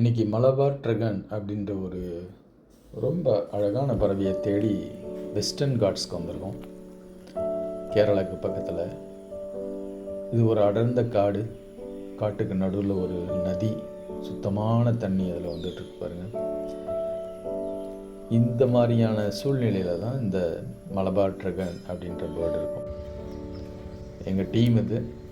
இன்றைக்கி மலபார் ட்ரகன் அப்படின்ற ஒரு ரொம்ப அழகான பறவையை தேடி வெஸ்டர்ன் காட்ஸ்க்கு வந்திருக்கோம். கேரளாவுக்கு பக்கத்தில். இது ஒரு அடர்ந்த காடு. காட்டுக்கு நடுவில் ஒரு நதி. சுத்தமான தண்ணி அதில் வந்துட்டுருக்கு பாருங்கள் பாருங்க. இந்த மாதிரியான சூழ்நிலையில் தான் இந்த மலபார் ட்ரகன் அப்படின்ற பேர்டு இருக்கும். எங்கள் டீம் இது.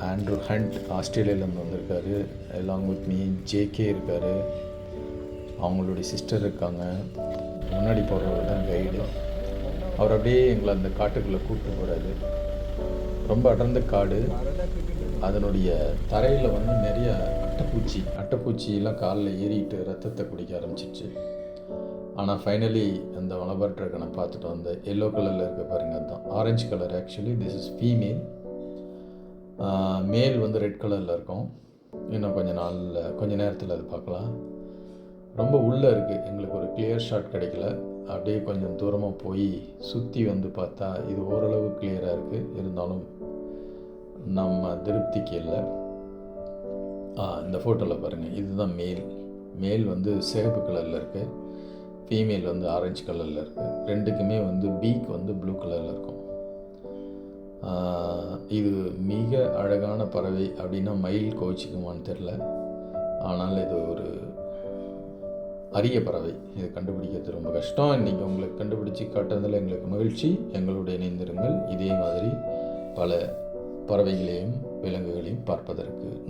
ஆண்ட்ரூ ஹண்ட் ஆஸ்திரேலியாவிலேருந்து வந்திருக்காரு. எலாங் வித் மீ ஜேகே இருக்கார். அவங்களுடைய சிஸ்டர் இருக்காங்க. முன்னாடி போகிறவர் தான் கைடு அவர் அப்படியே எங்களை அந்த காட்டுக்குள்ளே கூப்பிட்டு போகிறாரு ரொம்ப அடர்ந்த காடு. அதனுடைய தரையில் வந்து நிறைய அட்டைப்பூச்சி அட்டைப்பூச்சியெல்லாம் காலில் ஏறிட்டு ரத்தத்தை குடிக்க ஆரம்பிச்சிச்சு ஆனால் ஃபைனலி அந்த மலபார் ட்ரகனை பார்த்துட்டு வந்த எல்லோ கலரில் இருக்க பாருங்க அதுதான் orange colour actually this is female மேல் வந்து ரெட் கலரில் இருக்கும். இன்னும் கொஞ்ச நாளில் கொஞ்ச நேரத்தில் அது பார்க்கலாம். ரொம்ப உள்ளே இருக்குது எங்களுக்கு ஒரு கிளியர் ஷாட் கிடைக்கல. அப்படியே கொஞ்சம் தூரமாக போய் சுற்றி வந்து பார்த்தா இது ஓரளவு கிளியராக இருக்குது இருந்தாலும் நம்ம திருப்திக்கு இல்லை. ஆ இந்த ஃபோட்டோவில் பாருங்கள் இதுதான் மேல். மேல் வந்து சிகப்பு கலரில் இருக்குது ஃபீமேல் வந்து ஆரஞ்சு கலரில் இருக்குது ரெண்டுக்குமே வந்து பீக் வந்து ப்ளூ கலரில் இருக்கும். இது மிக அழகான பறவை அப்படின்னா மயில் கோச்சிக்குமான்னு தெரில. ஆனால் இது ஒரு அரிய பறவை. இதை கண்டுபிடிக்கிறது ரொம்ப கஷ்டம். இன்றைக்கி உங்களுக்கு கண்டுபிடிச்சி காட்டுறதில் எங்களுக்கு மகிழ்ச்சி. எங்களுடைய இணைந்திருங்கள். இதே மாதிரி பல பறவைகளையும் விலங்குகளையும் பார்ப்பதற்கு